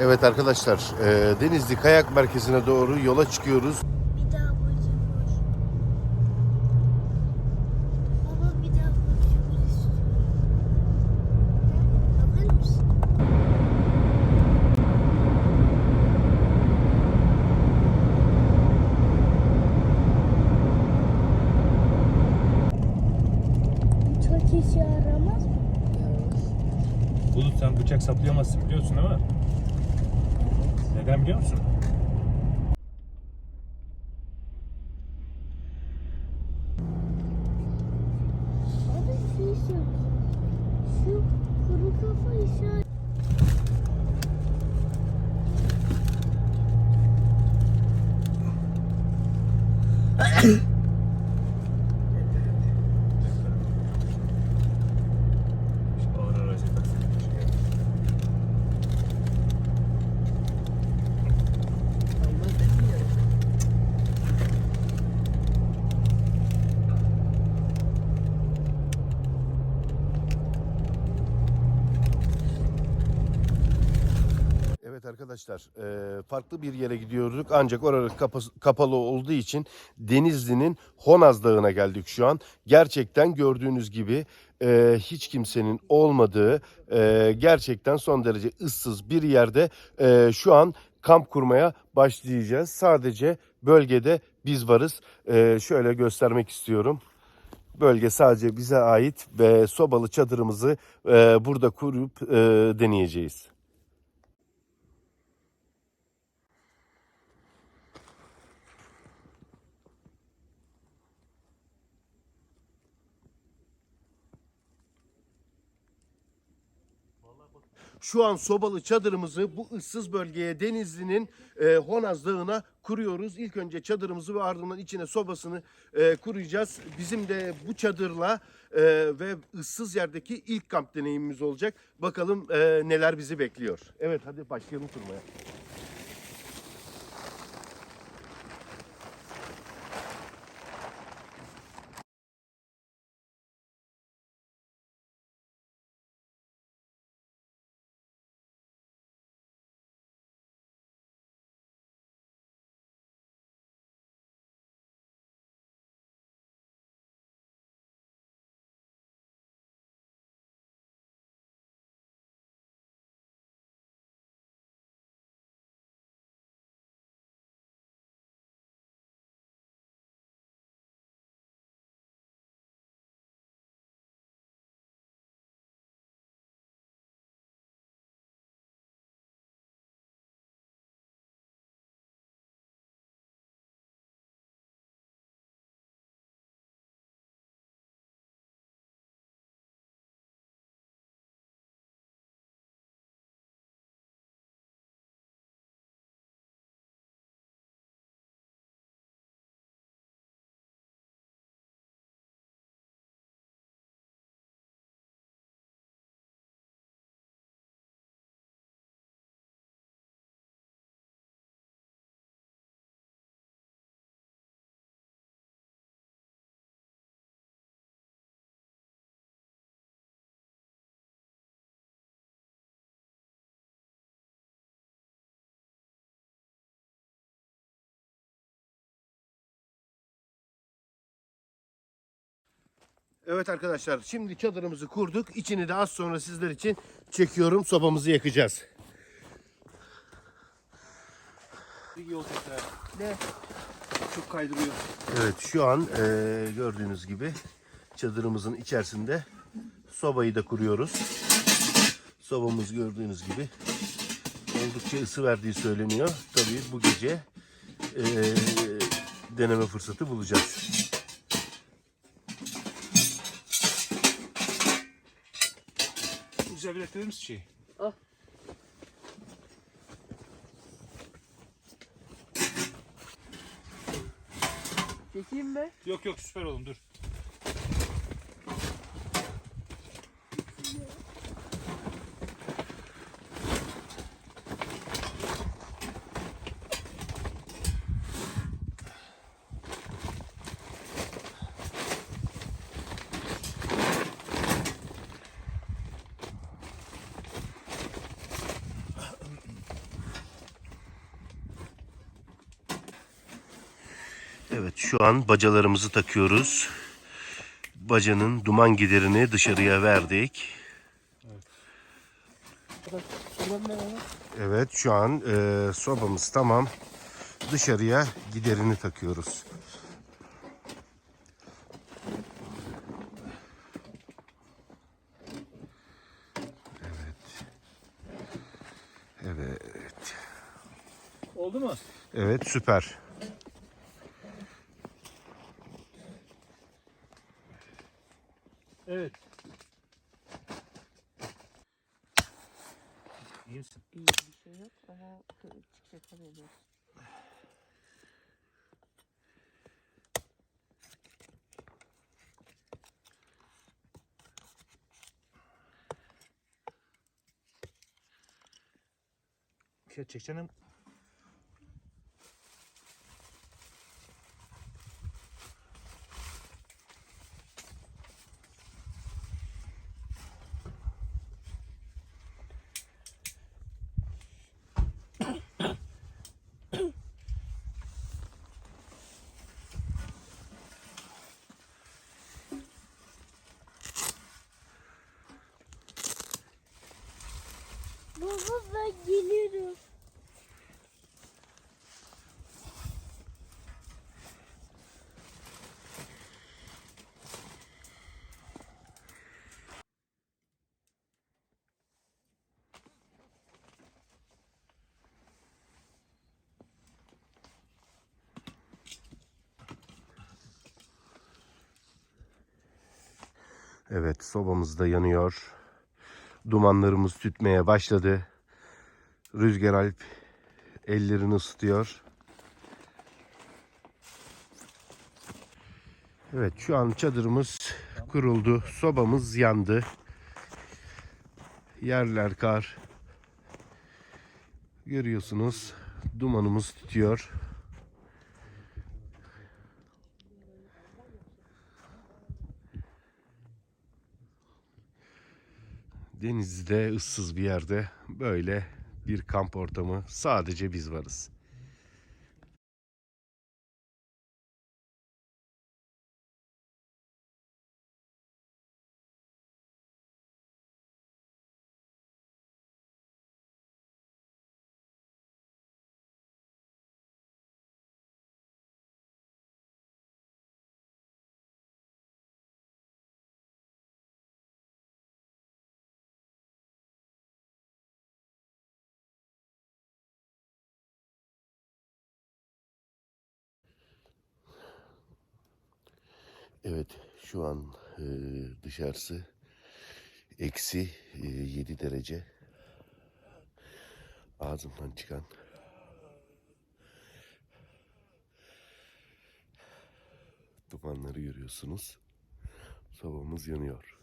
Evet arkadaşlar, e, Denizli Kayak Merkezi'ne doğru yola çıkıyoruz. Bir daha vur. Baba bir daha istiyorum. Alır mısın? Çok işe yaramaz mı? Bulut sen bıçak saplayamazsın biliyorsun değil mi? Neden biliyor musun? Şu Evet arkadaşlar, e, farklı bir yere gidiyorduk ancak orası kapa- kapalı olduğu için Denizli'nin Honaz Dağı'na geldik şu an. Gerçekten gördüğünüz gibi e, hiç kimsenin olmadığı, e, gerçekten son derece ıssız bir yerde şu an kamp kurmaya başlayacağız. Sadece bölgede biz varız. Şöyle göstermek istiyorum. Bölge sadece bize ait ve sobalı çadırımızı burada kurup deneyeceğiz. Şu an sobalı çadırımızı bu ıssız bölgeye Denizli'nin e, Honaz Dağı'na kuruyoruz. İlk önce çadırımızı ve ardından içine sobasını e, kuracağız. Bizim de bu çadırla e, ve ıssız yerdeki ilk kamp deneyimimiz olacak. Bakalım e, neler bizi bekliyor. Evet hadi başlayalım kurmaya. Evet arkadaşlar şimdi çadırımızı kurduk. İçini de az sonra sizler için çekiyorum. Sobamızı yakacağız. Bir yol tekrar. Ne? Çok kaydırıyor. Evet şu an eee, gördüğünüz gibi çadırımızın içerisinde sobayı da kuruyoruz. Sobamız gördüğünüz gibi oldukça ısı verdiği söyleniyor. Tabii bu gece eee, deneme fırsatı bulacağız. Bir ekledir misin şeyi? Çekeyim mi? Yok yok süper oğlum dur. Evet şu an bacalarımızı takıyoruz. Bacanın duman giderini dışarıya verdik. Evet şu an e, sobamız tamam. Dışarıya giderini takıyoruz. Evet. Evet. Oldu mu? Evet süper. Evet. İyi misin? İyi bir şey yok ama çıkacak haberiniz. Şey çekeceğim. Baba ben geliyorum. Evet sobamız da yanıyor. Dumanlarımız tütmeye başladı. Rüzgar Alp ellerini ısıtıyor. Evet şu an çadırımız kuruldu. Sobamız yandı. Yerler kar. Görüyorsunuz dumanımız tütüyor. Denizde ıssız bir yerde böyle bir kamp ortamı sadece biz varız. Evet şu an e, dışarısı eksi e, 7 derece. Ağzımdan çıkan dumanları görüyorsunuz. Sobamız yanıyor.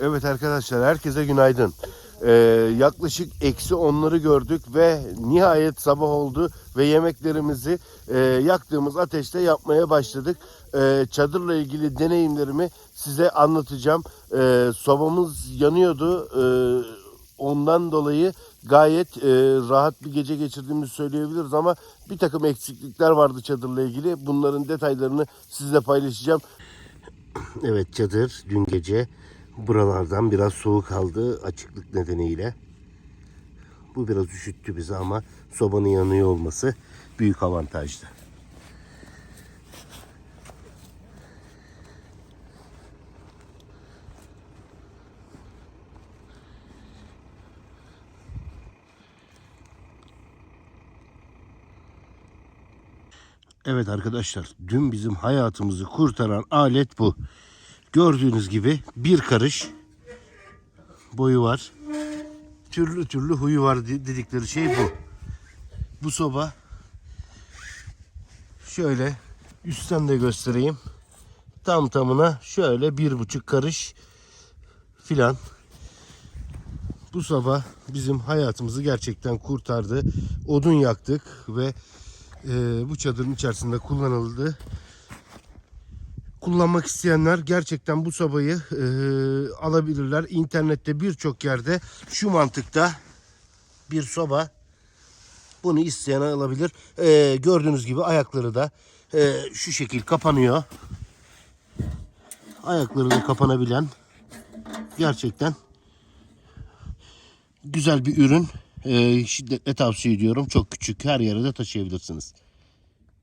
Evet arkadaşlar herkese günaydın. Ee, yaklaşık eksi onları gördük ve nihayet sabah oldu ve yemeklerimizi e, yaktığımız ateşte yapmaya başladık. Ee, çadırla ilgili deneyimlerimi size anlatacağım. Ee, sobamız yanıyordu. Ee, ondan dolayı gayet e, rahat bir gece geçirdiğimizi söyleyebiliriz ama bir takım eksiklikler vardı çadırla ilgili. Bunların detaylarını sizle paylaşacağım. Evet çadır dün gece buralardan biraz soğuk aldı açıklık nedeniyle. Bu biraz üşüttü bizi ama sobanın yanıyor olması büyük avantajdı. Evet arkadaşlar dün bizim hayatımızı kurtaran alet bu. Gördüğünüz gibi bir karış boyu var. Türlü türlü huyu var de- dedikleri şey bu. Bu soba şöyle üstten de göstereyim. Tam tamına şöyle bir buçuk karış filan. Bu soba bizim hayatımızı gerçekten kurtardı. Odun yaktık ve e, bu çadırın içerisinde kullanıldı. Kullanmak isteyenler gerçekten bu sobayı e, alabilirler. İnternette birçok yerde şu mantıkta bir soba bunu isteyen alabilir. E, gördüğünüz gibi ayakları da e, şu şekil kapanıyor. Ayakları da kapanabilen gerçekten güzel bir ürün. E, şiddetle tavsiye ediyorum. Çok küçük her yere de taşıyabilirsiniz.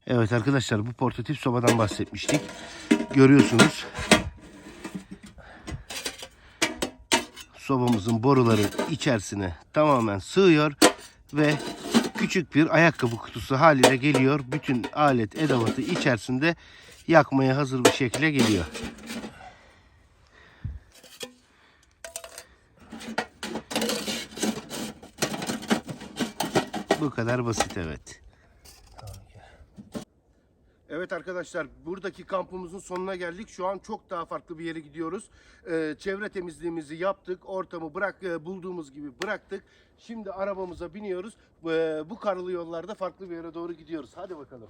Evet arkadaşlar bu portatif sobadan bahsetmiştik. Görüyorsunuz. Sobamızın boruları içerisine tamamen sığıyor ve küçük bir ayakkabı kutusu haline geliyor. Bütün alet edevatı içerisinde yakmaya hazır bir şekilde geliyor. Bu kadar basit evet. Evet arkadaşlar buradaki kampımızın sonuna geldik. Şu an çok daha farklı bir yere gidiyoruz. Ee, çevre temizliğimizi yaptık. Ortamı bırak e, bulduğumuz gibi bıraktık. Şimdi arabamıza biniyoruz. Ee, bu karlı yollarda farklı bir yere doğru gidiyoruz. Hadi bakalım.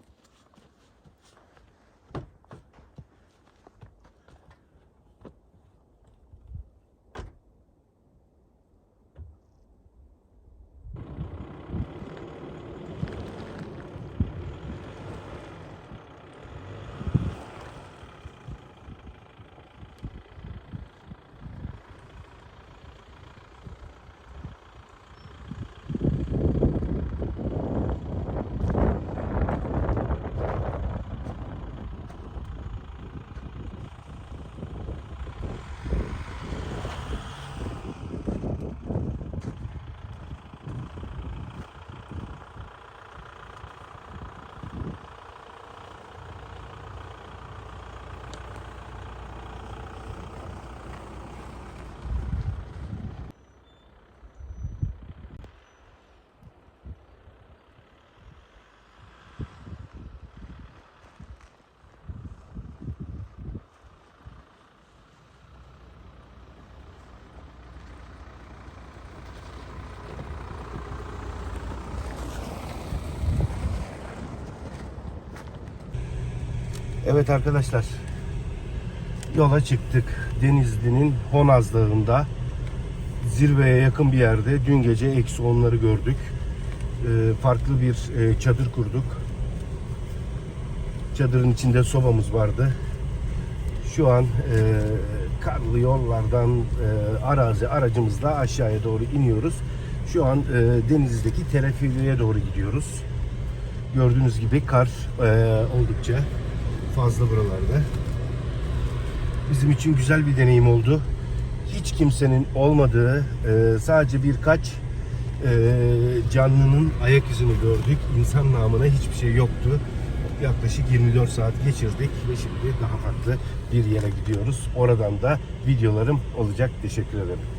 Evet arkadaşlar. Yola çıktık. Denizli'nin Honaz Dağı'nda zirveye yakın bir yerde dün gece eksi onları gördük. Ee, farklı bir e, çadır kurduk. Çadırın içinde sobamız vardı. Şu an e, karlı yollardan e, arazi aracımızla aşağıya doğru iniyoruz. Şu an e, Denizli'deki teleferiye doğru gidiyoruz. Gördüğünüz gibi kar e, oldukça fazla buralarda. Bizim için güzel bir deneyim oldu. Hiç kimsenin olmadığı, e, sadece birkaç e, canlının ayak izini gördük. İnsan namına hiçbir şey yoktu. Yaklaşık 24 saat geçirdik ve şimdi daha farklı bir yere gidiyoruz. Oradan da videolarım olacak. Teşekkür ederim.